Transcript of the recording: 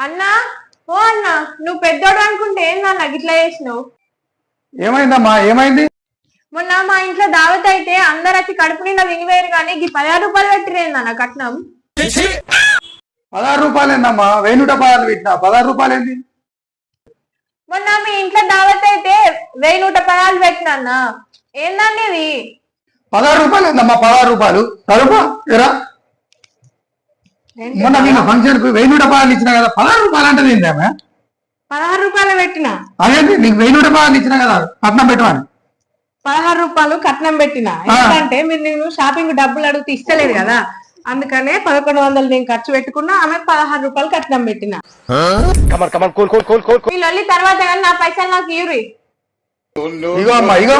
అన్నా ఓ అన్నా నువ్వు పెద్దోడు అనుకుంటే ఏందన్నా గిట్లా చేసినావు? ఏమైందమ్మా? ఏమైంది? మొన్న మా ఇంట్లో దావత్ అయితే అందరు వచ్చి కడుపు నిండా వినివేరు కానీ ఈ పదహారు రూపాయలు పెట్టిరేందన్న కట్నం? పదహారు రూపాయలు ఏందమ్మా నూట పదహారు పెట్టినా? పదహారు రూపాయలు ఏంది మొన్న మీ ఇంట్లో దావత్ అయితే వెయ్యి నూట పదాలు పెట్టినా అన్న? ఏందండి ఇది? పదహారు రూపాయలు ఏందమ్మా పదహారు రూపాయలు. తరుపా ఎరా. మొన్న నేను ఫంక్షన్కు వెయ్యి పదహారు ఇచ్చినా కదా పదహారు రూపాయలు అంటే ఏందమ్మా పదహారు రూపాయలు పెట్టినా. అదేంటి నీకు వెయ్యి నూట పదహారు ఇచ్చినా కదా పట్నం పెట్టమని. పదహారు రూపాయలు కట్నం పెట్టినా. ఎందుకంటే మీరు నేను షాపింగ్ డబ్బులు అడిగితే ఇస్తలేదు కదా. అందుకనే పదకొండు వందలు నేను ఖర్చు పెట్టుకున్నా ఆమె పదహారు రూపాయలు కట్నం పెట్టిన. ఈ లొల్లి తర్వాత కానీ నా పైసలు నాకు ఇవ్వరి ఇగో అమ్మా ఇగో.